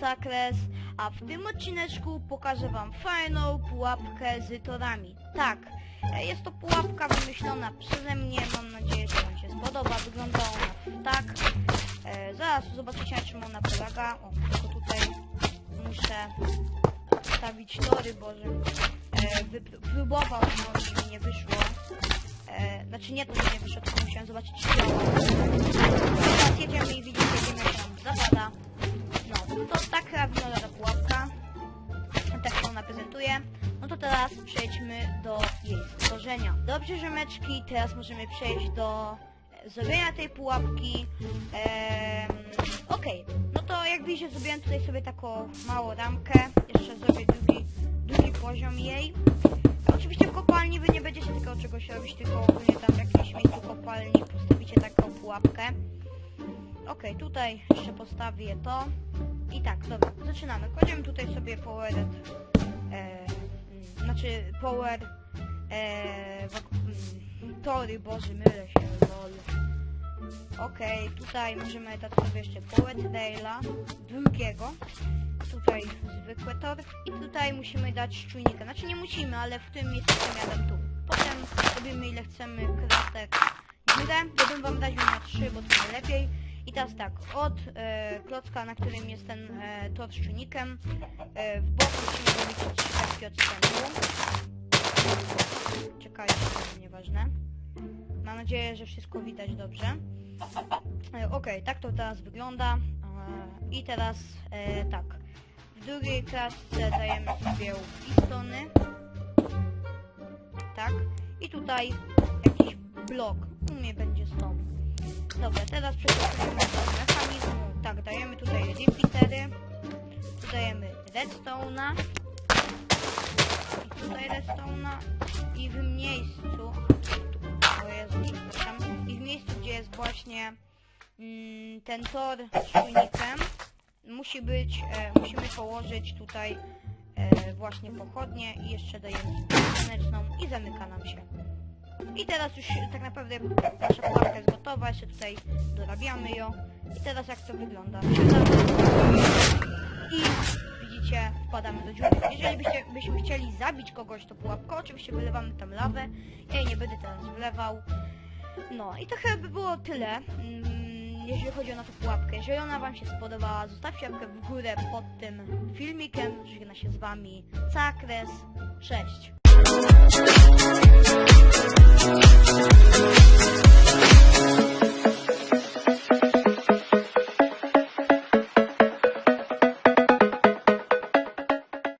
Zakres, a w tym odcineczku pokażę wam fajną pułapkę z torami. Tak, e, jest to pułapka wymyślona przeze mnie, mam nadzieję, że wam się spodoba. Wygląda ona tak. E, zaraz zobaczycie na czym ona polega. O, tylko tutaj muszę stawić tory, bo że e, wypr- próbował, no mi nie wyszło. E, znaczy nie to, że nie wyszło, tylko musiałem zobaczyć. Teraz jedziemy i widzicie, teraz przejdźmy do jej stworzenia. Dobrze, rzemeczki, teraz możemy przejść do e, zrobienia tej pułapki. Ehm, Okej, no to jak widzicie, zrobiłem tutaj sobie taką małą ramkę. Jeszcze zrobię drugi, drugi poziom jej. Oczywiście w kopalni wy nie będziecie takiego czegoś robić, tylko ogólnie tam w jakimś miejscu kopalni postawicie taką pułapkę. Okej, tutaj jeszcze postawię to. I tak, dobra, zaczynamy. Kładziemy tutaj sobie power... E, znaczy power... E, mm, tory, boże, mylę się, lol. Okej, tutaj możemy dać sobie jeszcze power raila drugiego. Tutaj zwykłe tory. I tutaj musimy dać czujnika. Znaczy nie musimy, ale w tym miejscu przemianem tu. Potem robimy ile chcemy kratek górę. Ja bym wam dać na 3, bo to najlepiej. I teraz tak, od e, klocka, na którym jest ten e, tor z czujnikiem, e, w bok musimy zrobić trzy odstępu. Czekajcie, to nieważne. Mam nadzieję, że wszystko widać dobrze. E, Okej, tak to teraz wygląda. E, I teraz e, tak. W drugiej klatce dajemy sobie pistony. Tak. I tutaj jakiś blok. U mnie będzie. Dobra, teraz przechodzimy do mechanizmu. Tak, dajemy tutaj repeatery. Tu dajemy redstone'a. I tutaj redstone'a. I w miejscu... O Jezu, przepraszam. I w miejscu, gdzie jest właśnie mm, ten tor z czujnikiem, musi być, e, musimy położyć tutaj e, właśnie pochodnie i jeszcze dajemy słoneczną i zamyka nam się. I teraz już tak naprawdę nasza pułapka jest gotowa, jeszcze tutaj dorabiamy ją. I teraz jak to wygląda? I widzicie, wpadamy do dziury. Jeżeli byście, byśmy chcieli zabić kogoś to pułapką, oczywiście wylewamy tam lawę. Ja jej nie będę teraz wlewał. No i to chyba by było tyle, mm, jeżeli chodzi o naszą pułapkę. Jeżeli ona wam się spodobała, zostawcie łapkę w górę pod tym filmikiem. Żegna się z wami Zakres. Cześć!